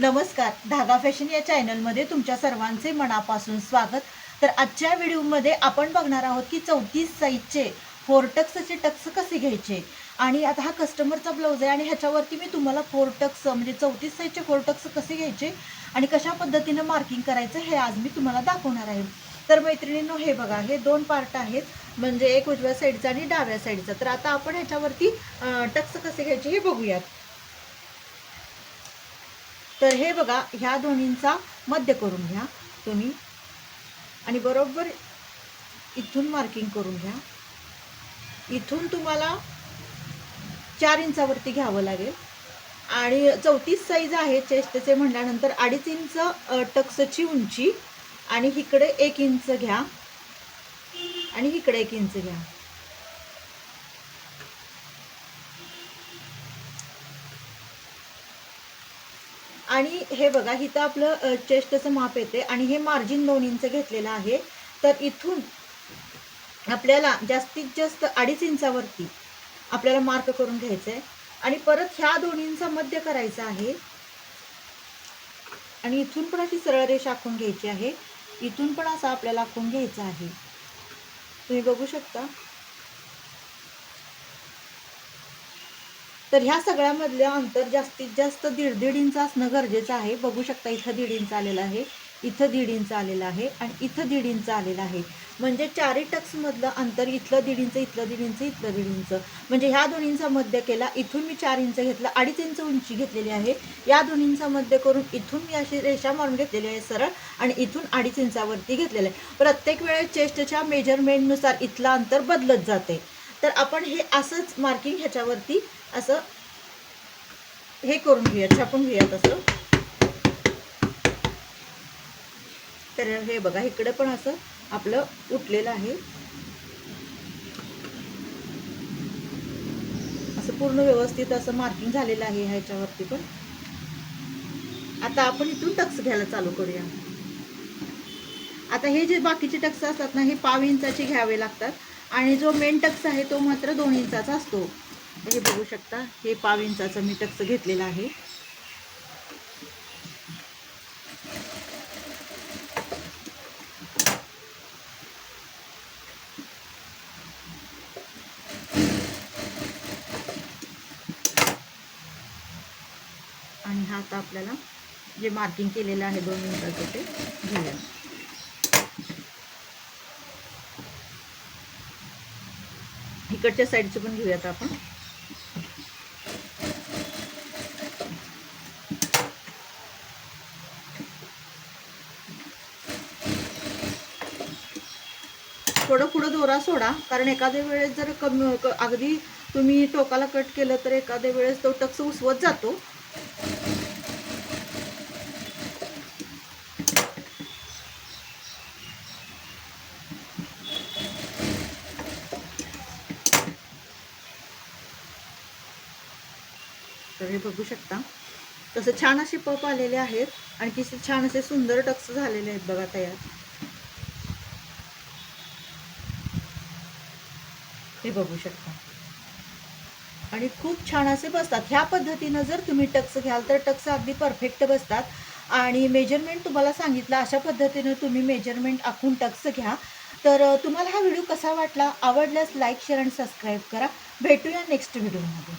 नमस्कार. धागा फॅशन या चॅनलमध्ये तुमच्या सर्वांचे मनापासून स्वागत. तर आजच्या व्हिडिओमध्ये आपण बघणार आहोत की चौतीस साईजचे फोर टक्सचे टक्स कसे घ्यायचे? आणि आता हा कस्टमरचा ब्लाऊज आहे आणि ह्याच्यावरती मी तुम्हाला फोर टक्स म्हणजे चौतीस साईजचे फोर टक्स कसे घ्यायचे आणि कशा पद्धतीनं मार्किंग करायचं हे आज मी तुम्हाला दाखवणार आहे. तर मैत्रिणींनो हे बघा हे दोन पार्ट आहेत. म्हणजे एक उजव्या साईडचा आणि डाव्या साईडचा तर आता आपण ह्याच्यावरती टक्स कसे घ्यायचे हे बघूयात. तर हे बघा ह्या दोन्हींचा मध्य करून घ्या तुम्ही. आणि बरोबर इथून मार्किंग करून घ्या. इथून तुम्हाला चार इंचावरती घ्यावं लागेल. आणि चौतीस साईज आहे चेस्टचे म्हटल्यानंतर अडीच इंच टक्सची उंची. आणि इकडे एक इंच घ्या. आणि इकडे एक इंच घ्या. आणि हे बघा इथं आपलं चेस्टचं माप येते आणि हे मार्जिन दोन इंच घेतलेलं आहे. तर इथून आपल्याला जास्तीत जास्त अडीच इंचावरती आपल्याला मार्क करून घ्यायचं आहे आणि परत ह्या दोन्हींचा मध्य करायचा आहे. आणि इथून पण अशी सरळ रेषा आखून घ्यायची आहे. इथून पण असं आपल्याला आखून घ्यायचं आहे. तुम्ही बघू शकता. तर ह्या सगळ्यामधलं अंतर जास्तीत जास्त दीड दीड इंच असणं गरजेचं आहे. बघू शकता इथं दीड इंच आलेलं आहे इथं दीड इंच आलेलं आहे आणि इथं दीड इंच आलेलं आहे. म्हणजे चारही टक्समधलं अंतर इथलं दीड इंच इथलं दीड इंच इथलं दीड इंच. म्हणजे ह्या दोन्हींचा मध्य केला इथून मी चार इंच घेतलं अडीच इंच उंची घेतलेली आहे. या दोन्हींचा मध्य करून इथून मी अशी रेषा मारून घेतलेली आहे सरळ आणि इथून अडीच इंचावरती घेतलेलं आहे. प्रत्येक वेळेस चेस्टच्या मेजरमेंटनुसार इथलं अंतर बदलत जाते. तर आपण हे असंच मार्किंग ह्याच्यावरती असं हे करून घेऊयात छापून घेऊयात असं. तर हे बघा इकडे पण असं आपलं उठलेलं आहे. असं पूर्ण व्यवस्थित असं मार्किंग झालेलं आहे ह्याच्यावरती पण. आता आपण इथून टक्स घ्यायला चालू करूया. आता हे जे बाकीचे टक्स असतात ना हे पाव इंचाचे घ्यावे लागतात. आणि जो मेन टक्स आहे तो मात्र दोन इंचाचा असतो. हे बघू शकता हे पाव इंचाचं मी टक्स घेतलेला आहे. आणि हा आता आपल्याला जे मार्किंग केलेलं आहे दोन इंचाचं ते घेऊया. इकडच्या साईडचे पण घेऊयात आपण. थोडं पुढं दोरा सोडा कारण एखाद्या वेळेस जर कमी अगदी तुम्ही टोकाला कट केलं तर एखाद्या वेळेस तो टक्स उसवत जातो. तर हे बघू शकता. तसं छान असे पप आलेले आहेत आणि किती छान असे सुंदर टक्स झालेले आहेत बघा तयार. हे बघू शकता. आणि खूप छान असे बसतात. ह्या पद्धतीनं जर तुम्ही टक्स घ्याल तर टक्स अगदी परफेक्ट बसतात. आणि मेजरमेंट तुम्हाला सांगितलं अशा पद्धतीनं तुम्ही मेजरमेंट आखून टक्स घ्या. तर तुम्हाला हा व्हिडिओ कसा वाटला? आवडल्यास लाईक शेअर आणि सबस्क्राईब करा. भेटूया नेक्स्ट व्हिडिओमध्ये.